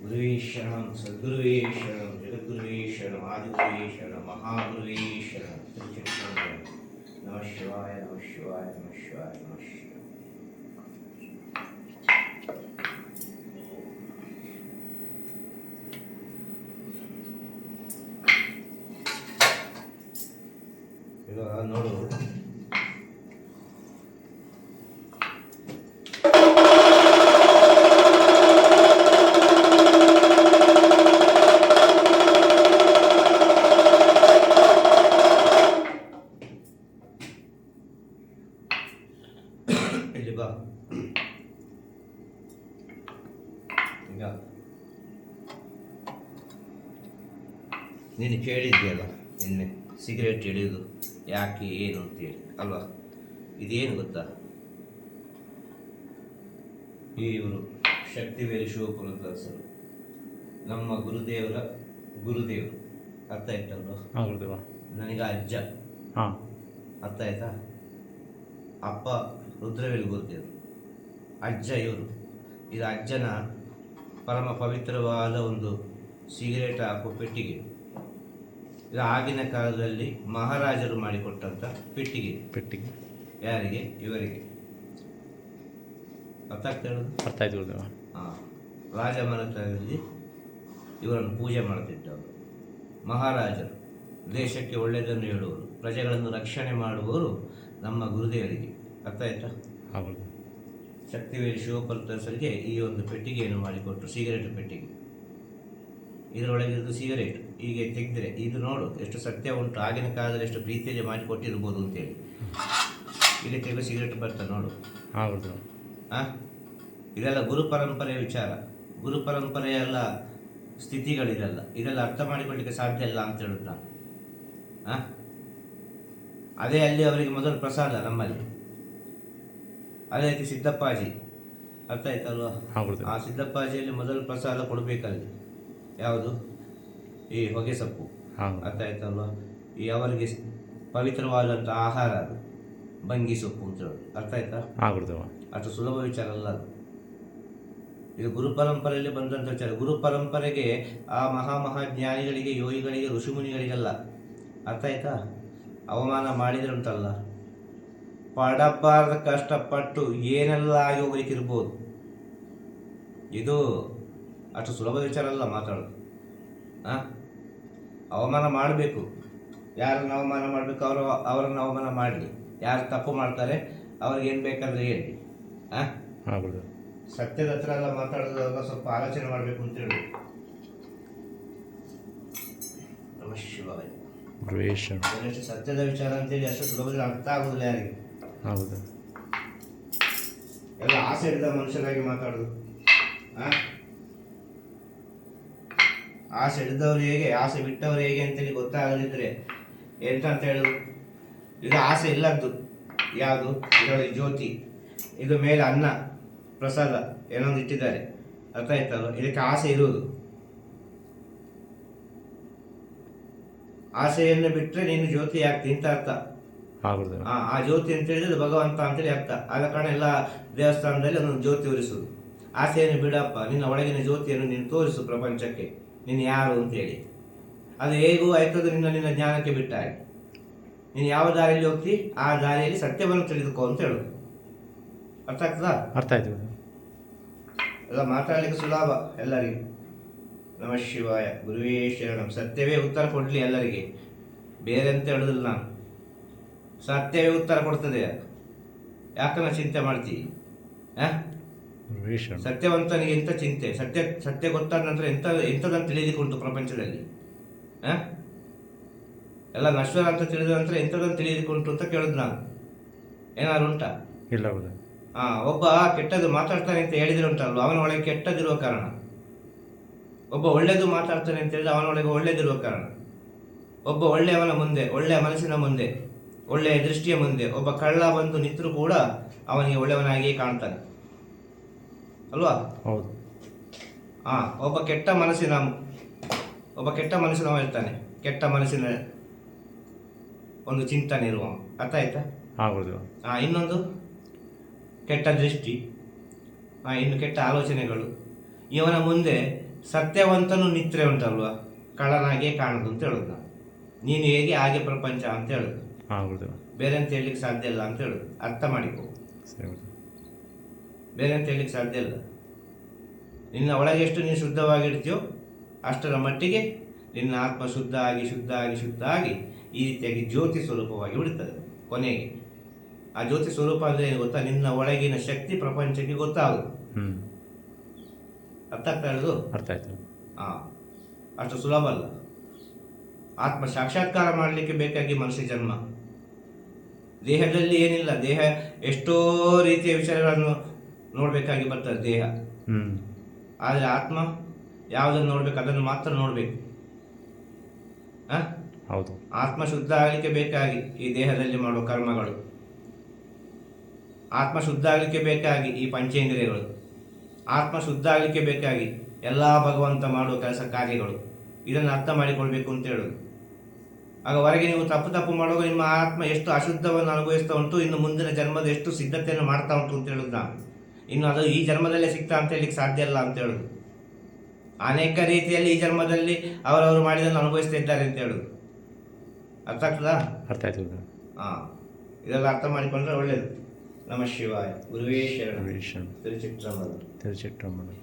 ಗುರುವೇ ಶರಣಂ ಸದ್ಗುರುವೇ ಶರಣಂ ಜಗದ್ಗುರುವೇ ಶರಣಂ ಆದಿಗುರುವೇ ಶರಣಂ ಮಹಾಗುರುವೇ ಶರಣಂ ತಿರುಚಿಟ್ಟಂಬರಂ ನಮಃ ಶಿವಾಯ ನಮಃ ಶಿವಾಯ ನಮಃ ಶಿವಾಯ ನಮಃ ಶಿವಾಯ ಈಗ ನೋಡು ಇಲ್ಲಿ ಬಾ ಈಗ? ನೀನು ಕೇಳಿದ್ಯಲ್ಲ ನಿನ್ನೆ ಸಿಗರೇಟ್ ಹಿಡಿಯೋದು ಯಾಕೆ ಏನು ಅಂತೇಳಿ ಅಲ್ವಾ? ಇದೇನು ಗೊತ್ತಾ? ಈ ಇವರು ಶಕ್ತಿವೇಲಿ ಶಿವಪುರದಾಸರು ನಮ್ಮ ಗುರುದೇವರ ಗುರುದೇವರು. ಅರ್ಥ ಆಯ್ತಲ್ವ? ಗುರುದೇವ ನನಗೆ ಅಜ್ಜ. ಹಾಂ. ಅರ್ಥ ಆಯ್ತಾ? ಅಪ್ಪ ರುದ್ರವೇಲ್ ಗುರುದೇವರು ಅಜ್ಜ ಇವರು. ಇದು ಅಜ್ಜನ ಪರಮ ಪವಿತ್ರವಾದ ಒಂದು ಸಿಗರೇಟ್ ಹಾಕೋ ಪೆಟ್ಟಿಗೆ. ಇದು ಆಗಿನ ಕಾಲದಲ್ಲಿ ಮಹಾರಾಜರು ಮಾಡಿಕೊಟ್ಟಂಥ ಪೆಟ್ಟಿಗೆ. ಪೆಟ್ಟಿಗೆ. ಯಾರಿಗೆ? ಇವರಿಗೆ. ಅರ್ಥ ಆಗ್ತಾ ಅರ್ಥ ಆಯ್ತು ಹಾಂ. ರಾಜಮನೆತನದಲ್ಲಿ ಇವರನ್ನು ಪೂಜೆ ಮಾಡುತ್ತಿದ್ದವರು ಮಹಾರಾಜರು. ದೇಶಕ್ಕೆ ಒಳ್ಳೆಯದನ್ನು ಹೇಳುವರು. ಪ್ರಜೆಗಳನ್ನು ರಕ್ಷಣೆ ಮಾಡುವವರು ನಮ್ಮ ಗುರುದೇವರಿಗೆ. ಅರ್ಥ ಆಯ್ತಾ? ಹೌದು. ಶಕ್ತಿವೇರಿ ಶಿವಪರ್ತಸರಿಗೆ ಈ ಒಂದು ಪೆಟ್ಟಿಗೆಯನ್ನು ಮಾಡಿಕೊಟ್ರು ಸಿಗರೇಟ್ ಪೆಟ್ಟಿಗೆ. ಇದರೊಳಗಿರೋದು ಸಿಗರೇಟ್. ಹೀಗೆ ತೆಗೆದ್ರೆ ಇದು ನೋಡು ಎಷ್ಟು ಸತ್ಯ ಉಂಟು ಆಗಿನ ಕಾಲದಲ್ಲಿ ಎಷ್ಟು ಪ್ರೀತಿಯಲ್ಲಿ ಮಾಡಿಕೊಟ್ಟಿರ್ಬೋದು ಅಂತೇಳಿ. ಇಲ್ಲಿ ತೆಗೆದು ಸಿಗರೇಟ್ ಬರ್ತದೆ ನೋಡು. ಹಾಂ ಗುರುದೇವ ಆ? ಇದೆಲ್ಲ ಗುರು ಪರಂಪರೆಯ ವಿಚಾರ. ಗುರು ಪರಂಪರೆಯೆಲ್ಲ ಎಲ್ಲ ಸ್ಥಿತಿಗಳಿದೆಲ್ಲ ಇದೆಲ್ಲ ಅರ್ಥ ಮಾಡಿಕೊಳ್ಳಿಕ್ಕೆ ಸಾಧ್ಯ ಇಲ್ಲ ಅಂತ ಹೇಳುದು ನಾನು ಆ? ಅದೇ ಅಲ್ಲಿ ಅವರಿಗೆ ಮೊದಲು ಪ್ರಸಾದ ನಮ್ಮಲ್ಲಿ. ಅದೇ ರೀತಿ ಸಿದ್ದಪ್ಪಾಜಿ ಅರ್ಥ ಆಯ್ತಲ್ವಾ ಆ ಸಿದ್ದಪ್ಪಾಜಿಯಲ್ಲಿ ಮೊದಲು ಪ್ರಸಾದ ಕೊಡಬೇಕಲ್ಲಿ. ಯಾವುದು? ಈ ಹೊಗೆ ಸೊಪ್ಪು. ಹಾಂ. ಅರ್ಥ ಆಯ್ತಲ್ವಾ ಈ ಅವರಿಗೆ ಪವಿತ್ರವಾದಂಥ ಆಹಾರ ಅದು. ಬಂಗಿ ಸೊಪ್ಪು ಅಂತ ಅರ್ಥ ಆಯ್ತಾ ಅಷ್ಟು ಸುಲಭ ವಿಚಾರ ಅಲ್ಲ ಅದು. ಇದು ಗುರು ಪರಂಪರೆಯಲ್ಲಿ ಬಂದಂಥ ವಿಚಾರ. ಗುರು ಪರಂಪರೆಗೆ ಆ ಮಹಾ ಮಹಾಜ್ಞಾನಿಗಳಿಗೆ ಯೋಗಿಗಳಿಗೆ ಋಷಿಮುನಿಗಳಿಗೆಲ್ಲ. ಅರ್ಥ ಆಯ್ತಾ ಅವಮಾನ ಮಾಡಿದ್ರೆ ಉಂಟಲ್ಲ ಪಡಬಾರ್ದ ಕಷ್ಟಪಟ್ಟು ಏನೆಲ್ಲ ಆಗಿ ಹೋಗ್ಲಿಕ್ಕಿರ್ಬೋದು ಇದು ಅಷ್ಟು ಸುಲಭ ವಿಚಾರ ಅಲ್ಲ ಮಾತಾಡೋದು. ಹಾಂ ಅವಮಾನ ಮಾಡಬೇಕು. ಯಾರನ್ನು ಅವಮಾನ ಮಾಡಬೇಕು? ಅವರು ಅವರನ್ನು ಅವಮಾನ ಮಾಡಲಿ. ಯಾರು ತಪ್ಪು ಮಾಡ್ತಾರೆ? ಅವ್ರಿಗೆ ಏನು ಬೇಕಾದ್ರೆ ಹೇಳಿ. ಹಾಂ ಸತ್ಯದ ಹತ್ರ ಎಲ್ಲ ಮಾತಾಡೋದಾಗ ಸ್ವಲ್ಪ ಆಲೋಚನೆ ಮಾಡಬೇಕು ಅಂತ ಹೇಳಿ. ನಮಃ ಶಿವಾಯ. ಸತ್ಯದ ವಿಚಾರ ಅಂತೇಳಿ ಅಷ್ಟು ಸುಲಭದಲ್ಲಿ ಅರ್ಥ ಆಗೋದಿಲ್ಲ ಯಾರಿಗೆ. ಹಾಂ ಗುರುದೇವ ಎಲ್ಲ ಆಸೆ ಹಿಡಿದ ಮನುಷ್ಯರಾಗಿ ಮಾತಾಡೋದು? ಆಸೆ ಹಿಡಿದವ್ರು ಹೇಗೆ, ಆಸೆ ಬಿಟ್ಟವ್ರು ಹೇಗೆ ಅಂತೇಳಿ ಗೊತ್ತಾಗದಿದ್ರೆ ಎಂತ ಅಂತ ಹೇಳುದು? ಇದು ಆಸೆ ಇಲ್ಲದ್ದು ಯಾವುದು? ಇದರಲ್ಲಿ ಜ್ಯೋತಿ, ಇದು ಮೇಲೆ ಅನ್ನ, ಪ್ರಸಾದ ಏನೊಂದು ಇಟ್ಟಿದ್ದಾರೆ. ಅರ್ಥ ಆಯ್ತಲ್ಲ ಇದಕ್ಕೆ ಆಸೆ ಇರುವುದು. ಆಸೆಯನ್ನು ಬಿಟ್ಟರೆ ನೀನು ಜ್ಯೋತಿ ಆಗ್ತಿ ಅಂತ ಅರ್ಥ. ಹಾಂ ಗುರುದೇವ ಆ ಜ್ಯೋತಿ ಅಂತ ಹೇಳಿದ್ರೆ ಭಗವಂತ ಅಂತೇಳಿ ಅರ್ಥ. ಆದ ಕಾರಣ ಎಲ್ಲ ದೇವಸ್ಥಾನದಲ್ಲಿ ಅದನ್ನು ಜ್ಯೋತಿ ಉರಿಸುದು. ಆಸೆಯನ್ನು ಬಿಡಪ್ಪ ನಿನ್ನ ಒಳಗಿನ ಜ್ಯೋತಿಯನ್ನು ನೀನು ತೋರಿಸು ಪ್ರಪಂಚಕ್ಕೆ. ನೀನು ಯಾರು ಅಂತೇಳಿ ಅದು ಹೇಗೂ ಆಯ್ತದ ನಿನ್ನ ನಿನ್ನ ಜ್ಞಾನಕ್ಕೆ ಬಿಟ್ಟ ಹಾಗೆ. ನೀನು ಯಾವ ದಾರಿಯಲ್ಲಿ ಹೋಗ್ತಿ ಆ ದಾರಿಯಲ್ಲಿ ಸತ್ಯವನ್ನು ತಿಳಿದುಕೋ ಅಂತ ಹೇಳು ಅರ್ಥ ಆಗ್ತದಾ? ಅರ್ಥ ಆಯ್ತು ಎಲ್ಲ ಮಾತಾಡ್ಲಿಕ್ಕೆ ಸುಲಭ ಎಲ್ಲರಿಗೂ. ನಮಃ ಶಿವಾಯ. ಗುರುವೇ ಶರಣಂ. ಸತ್ಯವೇ ಉತ್ತರ ಕೊಡಲಿ ಎಲ್ಲರಿಗೆ. ಬೇರೆ ಅಂತ ಹೇಳುದಿಲ್ಲ ನಾನು. ಸತ್ಯವೇ ಉತ್ತರ ಕೊಡ್ತದೆ. ಯಾಕನ ಚಿಂತೆ ಮಾಡ್ತಿ? ಸತ್ಯವಂತನಿಗೆ ಎಂತ ಚಿಂತೆ? ಸತ್ಯ ಸತ್ಯ ಗೊತ್ತಾದ ನಂತರ ಎಂತ ಎಂಥದಂತ ತಿಳಿದುಕೊಂಡು ಪ್ರಪಂಚದಲ್ಲಿ? ಹಾಂ? ಎಲ್ಲ ನಶ್ವರ ಅಂತ ತಿಳಿದ ನಂತರ ಎಂಥದಂತ ತಿಳಿದುಕೊಂಡು ಅಂತ ಕೇಳುದು ನಾನು. ಏನಾದ್ರು ಉಂಟಾ? ಇಲ್ಲ ಹಾ ಒಬ್ಬ ಕೆಟ್ಟದ್ದು ಮಾತಾಡ್ತಾನೆ ಅಂತ ಹೇಳಿದ್ರೆ ಉಂಟಲ್ವ? ಅವನ ಒಳಗೆ ಕೆಟ್ಟದಿರುವ ಕಾರಣ. ಒಬ್ಬ ಒಳ್ಳೆಯದು ಮಾತಾಡ್ತಾನೆ ಅಂತ ಹೇಳಿದ್ರೆ ಅವನೊಳಗೆ ಒಳ್ಳೇದಿರುವ ಕಾರಣ. ಒಬ್ಬ ಒಳ್ಳೆಯವನ ಮುಂದೆ ಒಳ್ಳೆಯ ಮನಸ್ಸಿನ ಮುಂದೆ. ಒಳ್ಳೆಯ ದೃಷ್ಟಿಯ ಮುಂದೆ ಒಬ್ಬ ಕಳ್ಳ ಬಂದು ನಿಂತರೂ ಕೂಡ ಅವನಿಗೆ ಒಳ್ಳೆಯವನಾಗಿಯೇ ಕಾಣ್ತಾನೆ. ಅಲ್ವಾ? ಹೌದು. ಆ ಒಬ್ಬ ಕೆಟ್ಟ ಮನಸ್ಸಿನ ಒಬ್ಬ ಕೆಟ್ಟ ಮನಸ್ಸಿನವ ಇರ್ತಾನೆ. ಕೆಟ್ಟ ಮನಸ್ಸಿನ ಒಂದು ಚಿಂತನೆ ಇರುವ ಅರ್ಥ ಆಯ್ತಾ? ಆ, ಇನ್ನೊಂದು ಕೆಟ್ಟ ದೃಷ್ಟಿ ಆ, ಇನ್ನು ಕೆಟ್ಟ ಆಲೋಚನೆಗಳು. ಇವನ ಮುಂದೆ ಸತ್ಯವಂತನು ನಿತ್ರೆ ಉಂಟಲ್ವಾ? ಕಳ್ಳನಾಗೆ ಕಾಣುದು ಅಂತ ಹೇಳೋದು. ನಾನು ನೀನು ಹೇಗೆ ಹಾಗೆ ಪ್ರಪಂಚ ಅಂತ ಹೇಳುದು. ಬೇರೆ ಅಂತ ಹೇಳಲಿಕ್ಕೆ ಸಾಧ್ಯ ಇಲ್ಲ ಅಂತ ಹೇಳುದು. ಅರ್ಥ ಮಾಡಿಕೊ ಸರಿ ಬೇರೆ ಅಂತ ಹೇಳಲಿಕ್ಕೆ ಸಾಧ್ಯ ಇಲ್ಲ. ನಿನ್ನ ಒಳಗೆ ಎಷ್ಟು ನೀನು ಶುದ್ಧವಾಗಿರ್ತೀಯೋ ಅಷ್ಟರ ಮಟ್ಟಿಗೆ ನಿನ್ನ ಆತ್ಮ ಶುದ್ಧ ಆಗಿ ಶುದ್ಧ ಆಗಿ ಶುದ್ಧ ಆಗಿ ಈ ರೀತಿಯಾಗಿ ಜ್ಯೋತಿ ಸ್ವರೂಪವಾಗಿ ಬಿಡುತ್ತದೆ ಕೊನೆಗೆ. ಆ ಜ್ಯೋತಿ ಸ್ವರೂಪ ಅಂದರೆ ಏನು ಗೊತ್ತಾ? ನಿನ್ನ ಒಳಗಿನ ಶಕ್ತಿ ಪ್ರಪಂಚಕ್ಕೆ ಗೊತ್ತಾಗುದು ಹ್ಞೂ ಅರ್ಥ ಆಗ್ತಾ ಇರೋದು ಅರ್ಥ ಆಯ್ತು. ಹಾಂ. ಅಷ್ಟು ಸುಲಭ ಅಲ್ಲ. ಆತ್ಮ ಸಾಕ್ಷಾತ್ಕಾರ ಮಾಡಲಿಕ್ಕೆ ಬೇಕಾಗಿ ಮನುಷ್ಯ ಜನ್ಮ. ದೇಹದಲ್ಲಿ ಏನಿಲ್ಲ ದೇಹ ಎಷ್ಟೋ ರೀತಿಯ ವಿಚಾರಗಳನ್ನು ನೋಡಬೇಕಾಗಿ ಬರ್ತದೆ ದೇಹ. ಹ್ಞೂ ಆದರೆ ಆತ್ಮ ಯಾವುದನ್ನು ನೋಡ್ಬೇಕು ಅದನ್ನು ಮಾತ್ರ ನೋಡಬೇಕು? ಹೌದು. ಆತ್ಮ ಶುದ್ಧ ಆಗಲಿಕ್ಕೆ ಬೇಕಾಗಿ ಈ ದೇಹದಲ್ಲಿ ಮಾಡುವ ಕರ್ಮಗಳು. ಆತ್ಮ ಶುದ್ಧ ಆಗಲಿಕ್ಕೆ ಬೇಕಾಗಿ ಈ ಪಂಚೇಂದ್ರಿಯಗಳು. ಆತ್ಮ ಶುದ್ಧ ಆಗಲಿಕ್ಕೆ ಬೇಕಾಗಿ ಎಲ್ಲ ಭಗವಂತ ಮಾಡುವ ಕೆಲಸ ಕಾರ್ಯಗಳು. ಇದನ್ನು ಅರ್ಥ ಮಾಡಿಕೊಳ್ಬೇಕು ಅಂತ ಹೇಳೋದು. ಆಗ ಹೊರಗೆ ನೀವು ತಪ್ಪು ತಪ್ಪು ಮಾಡುವಾಗ ನಿಮ್ಮ ಆತ್ಮ ಎಷ್ಟು ಅಶುದ್ಧವನ್ನು ಅನುಭವಿಸ್ತಾ ಉಂಟು ಇನ್ನು ಮುಂದಿನ ಜನ್ಮದ ಎಷ್ಟು ಸಿದ್ಧತೆಯನ್ನು ಮಾಡ್ತಾ ಉಂಟು ಅಂತ ಹೇಳುದು? ನಾನು ಇನ್ನು ಅದು ಈ ಜನ್ಮದಲ್ಲೇ ಸಿಗ್ತಾ ಅಂತ ಹೇಳಲಿಕ್ಕೆ ಸಾಧ್ಯ ಇಲ್ಲ ಅಂತ ಹೇಳುದು. ಅನೇಕ ರೀತಿಯಲ್ಲಿ ಈ ಜನ್ಮದಲ್ಲಿ ಅವರವರು ಮಾಡಿದನ್ನು ಅನುಭವಿಸ್ತಾ ಇದ್ದಾರೆ ಅಂತ ಹೇಳುದು. ಅರ್ಥ ಆಗ್ತದಾ? ಅರ್ಥ ಆಯ್ತು ಹಾಂ ಇದೆಲ್ಲ ಅರ್ಥ ಮಾಡಿಕೊಂಡ್ರೆ ಒಳ್ಳೇದು. ನಮ ಶಿವಾಯ. ಗುರುವೇ ಶರಣ. ತಿರುಚಿಟ್ಟಮ್ಮನ